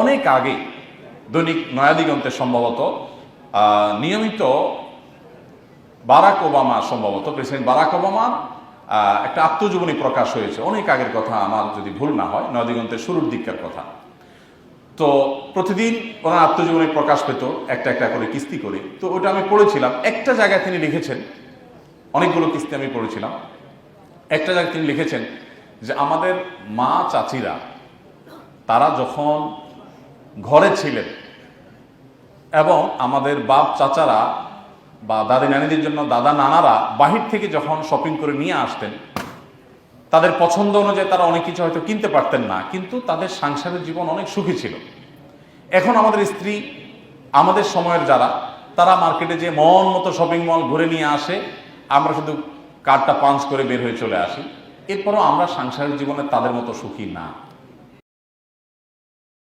অনেক আগে দৈনিক নয়াদিগন্তে সম্ভবত নিয়মিত বারাক ওবামা সম্ভবত, প্রেসিডেন্ট বারাক ওবামার একটা আত্মজীবনী প্রকাশ হয়েছে। অনেক আগের কথা আমার যদি ভুল না হয়, নয়াদিগন্তের শুরুর দিককার কথা। তো প্রতিদিন ওনার আত্মজীবনী প্রকাশ পেত, একটা একটা করে কিস্তি করে। তো ওটা আমি পড়েছিলাম। একটা জায়গায় তিনি লিখেছেন, অনেকগুলো কিস্তি আমি পড়েছিলাম। একটা জায়গায় তিনি লিখেছেন যে, আমাদের মা চাচিরা তারা যখন ঘরে ছিলেন। এবং আমাদের বাপ চাচারা বা দাদি নানিদের জন্য, দাদা নানারা বাহির থেকে যখন শপিং করে নিয়ে আসতেন, তাদের পছন্দ অনুযায়ী তারা অনেক কিছু হয়তো কিনতে পারতেন না, কিন্তু তাদের সাংসারিক জীবন অনেক সুখী ছিল। এখন আমাদের স্ত্রী, আমাদের সময়ের যারা, তারা মার্কেটে যে মন মতো শপিং মল ঘুরে নিয়ে আসে, আমরা শুধু কার্ডটা পাঞ্চ করে বের হয়ে চলে আসি। এরপরও আমরা সাংসারিক জীবনে তাদের মতো সুখী না।